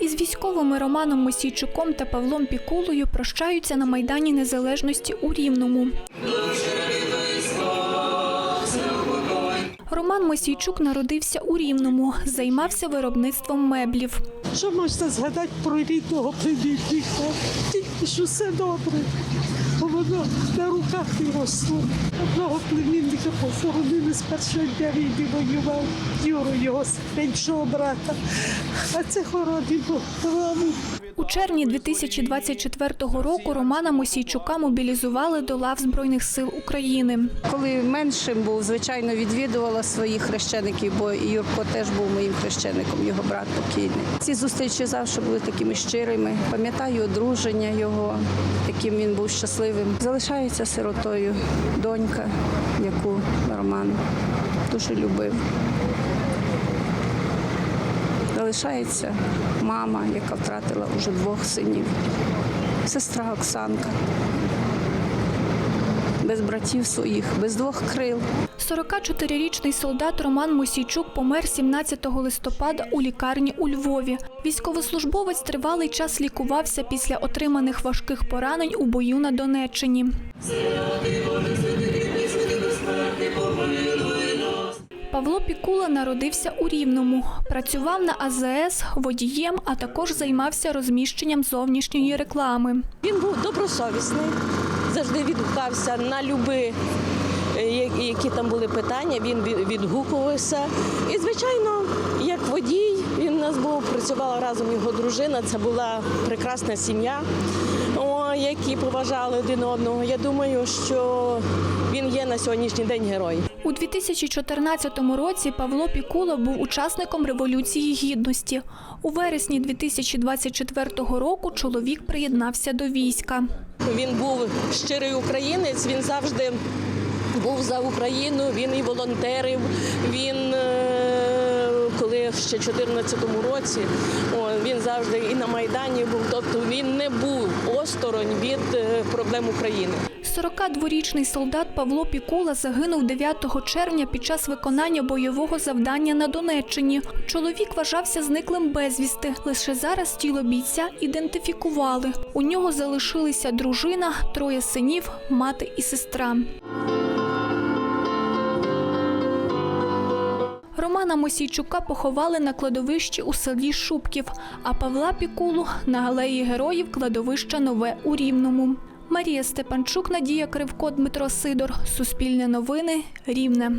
Із військовими Романом Мосійчуком та Павлом Пікулою прощаються на Майдані Незалежності у Рівному. Роман Мосійчук народився у Рівному, займався виробництвом меблів. Що можна згадати про рідного племінника? Тільки що все добре. Бо Воно на руках і росло. Одного племінника похоронили з першого дня війни воював Юру, його меншого брата. А це хоронимо Рому. У червні 2024 року Романа Мосійчука мобілізували до лав Збройних сил України. Коли меншим був, звичайно, відвідувала своїх хрещеників, бо Юрко теж був моїм хрещеником, його брат покійний. Ці зустрічі завжди були такими щирими. Пам'ятаю одруження його, яким він був щасливим. Залишається сиротою донька, яку Роман дуже любив. Залишається мама, яка втратила вже двох синів, сестра Оксанка без братів своїх, без двох крил. 44-річний солдат Роман Мосійчук помер 17 листопада у лікарні у Львові. Військовослужбовець тривалий час лікувався після отриманих важких поранень у бою на Донеччині. Павло Пікула народився у Рівному. Працював на АЗС водієм, а також займався розміщенням зовнішньої реклами. Він був добросовісний, завжди відгукався на люби, е, які там були питання, він відгукувався. І, звичайно, як водій, він у нас був, працювала разом його дружина, це була прекрасна сім'я, які поважали один одного. Я думаю, що він є на сьогоднішній день герой. У 2014 році Павло Пікула був учасником Революції Гідності. У вересні 2024 року чоловік приєднався до війська. Він був щирий українець, він завжди був за Україну, він і волонтерив. Він е, коли ще в 2014 році він завжди і на Майдані був. Тобто він не був осторонь від е, проблем України. 42-річний солдат Павло Пікула загинув 9 червня під час виконання бойового завдання на Донеччині. Чоловік вважався зниклим безвісти. Лише зараз тіло бійця ідентифікували. У нього залишилися дружина, троє синів, мати і сестра. Романа Мосійчука поховали на кладовищі у селі Шубків, а Павла Пікулу на галеї героїв кладовища Нове у Рівному. Марія Степанчук, Надія Кривко, Дмитро Сидор. Суспільне новини. Рівне.